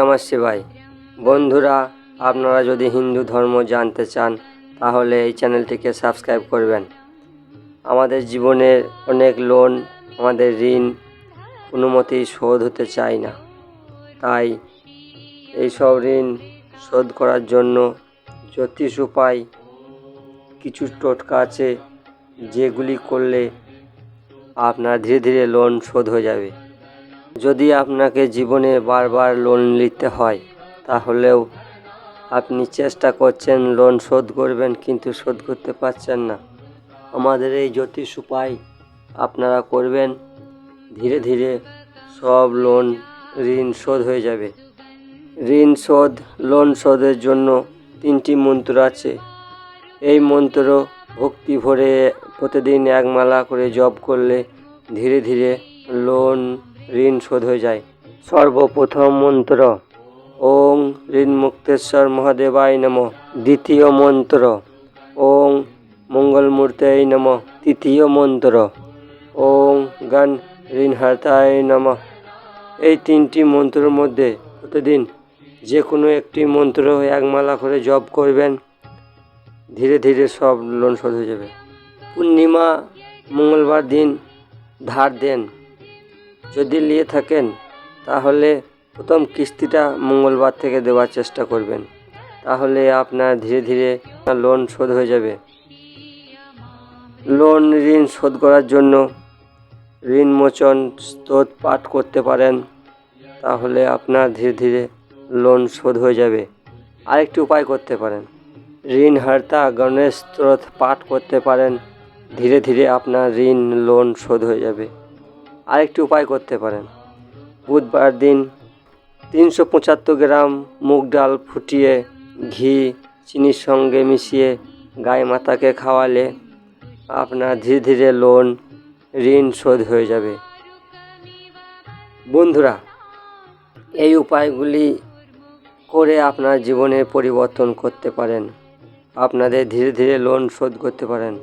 নমঃ শিবায় বন্ধুরা, আপনারা যদি হিন্দু ধর্ম জানতে চান, তাহলে এই চ্যানেলটিকে সাবস্ক্রাইব করবেন। আমাদের জীবনে অনেক লোন, আমাদের ঋণ, কোনো মতেই শোধ হতে চায় না। তাই এইসব ঋণ শোধ করার জন্য জ্যোতিষ উপায় কিছু টোটকা আছে, যেগুলি করলে আপনার ধীরে ধীরে লোন শোধ হয়ে যাবে। যদি আপনাকে জীবনে বারবার লোন নিতে হয়, তাহলেও আপনি চেষ্টা করছেন লোন শোধ করবেন, কিন্তু শোধ করতে পারছেন না। আমাদের এই জ্যোতিষ উপায় আপনারা করবেন, ধীরে ধীরে সব লোন ঋণ শোধ হয়ে যাবে। ঋণ শোধ লোন শোধের জন্য তিনটি মন্ত্র আছে। এই মন্ত্র ভক্তি ভরে প্রতিদিন এক মালা করে জপ করলে ধীরে ধীরে লোন ঋণ শোধ হয়ে যায়। সর্বপ্রথম মন্ত্র, ওং ঋণ মুক্তেশ্বর মহাদেবায় নম। দ্বিতীয় মন্ত্র, ওং মঙ্গলমূর্তয় নম। তৃতীয় মন্ত্র, ওং গণ ঋণহর্তায় নম। এই তিনটি মন্ত্রের মধ্যে প্রতিদিন যে কোনো একটি মন্ত্র এক মালা করে জপ করবেন, ধীরে ধীরে সব লোন শোধ হয়ে যাবে। পূর্ণিমা, মঙ্গলবার দিন ধার দেন। যদি নিয়ে থাকেন, তাহলে প্রথম কিস্তিটা মঙ্গলবার থেকে দেওয়ার চেষ্টা করবেন। তাহলে আপনার ধীরে ধীরে লোন শোধ হয়ে যাবে। লোন ঋণ শোধ করার জন্য ঋণ মোচন স্তোত পাঠ করতে পারেন, তাহলে আপনার ধীরে ধীরে লোন শোধ হয়ে যাবে। আরেকটি উপায় করতে পারেন। ঋণ হার্তা গণেশ স্তোত্র পাঠ করতে পারেন, ধীরে ধীরে আপনার ঋণ লোন শোধ হয়ে যাবে। আরেকটি উপায় করতে পারেন। বুধবার দিন তিনশো পঁচাত্তর গ্রাম মুগ ডাল ফুটিয়ে ঘি, চিনির সঙ্গে মিশিয়ে গায়ে মাতাকে খাওয়ালে আপনার ধীরে ধীরে লোন, ঋণ শোধ হয়ে যাবে। বন্ধুরা, এই উপায়গুলি করে আপনার জীবনের পরিবর্তন করতে পারেন। আপনাদের ধীরে ধীরে লোন শোধ করতে পারেন।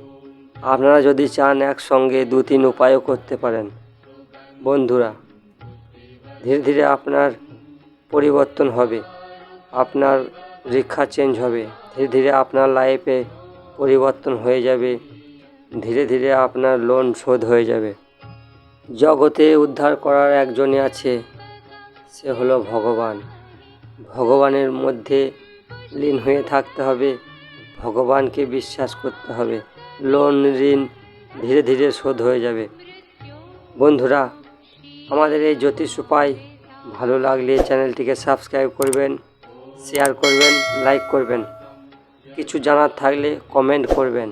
আপনারা যদি চান একসঙ্গে দু তিন উপায়ও করতে পারেন। বন্ধুরা, ধীরে ধীরে আপনার পরিবর্তন হবে, আপনার রেখা চেঞ্জ হবে, ধীরে ধীরে আপনার লাইফে পরিবর্তন হয়ে যাবে, ধীরে ধীরে আপনার লোন শোধ হয়ে যাবে। জগতে উদ্ধার করার একজনই আছে, সে হলো ভগবান। ভগবানের মধ্যে লীন হয়ে থাকতে হবে, ভগবানকে বিশ্বাস করতে হবে। লোন ঋণ ধীরে ধীরে শোধ হয়ে যাবে। বন্ধুরা আমাদের এই জ্যোতিষ উপায় ভালো লাগলে চ্যানেলটিকে সাবস্ক্রাইব করবেন শেয়ার করবেন লাইক করবেন। কিছু জানার থাকলে কমেন্ট করবেন।